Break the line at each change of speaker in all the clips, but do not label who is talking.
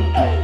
hey.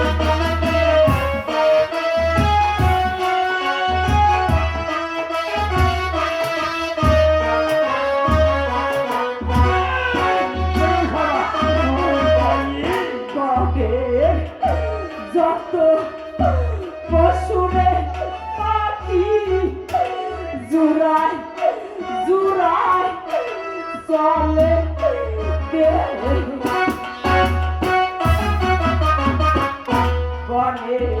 যত পশুরে পাখি জুরায় জুরায় চলে দেহ বনে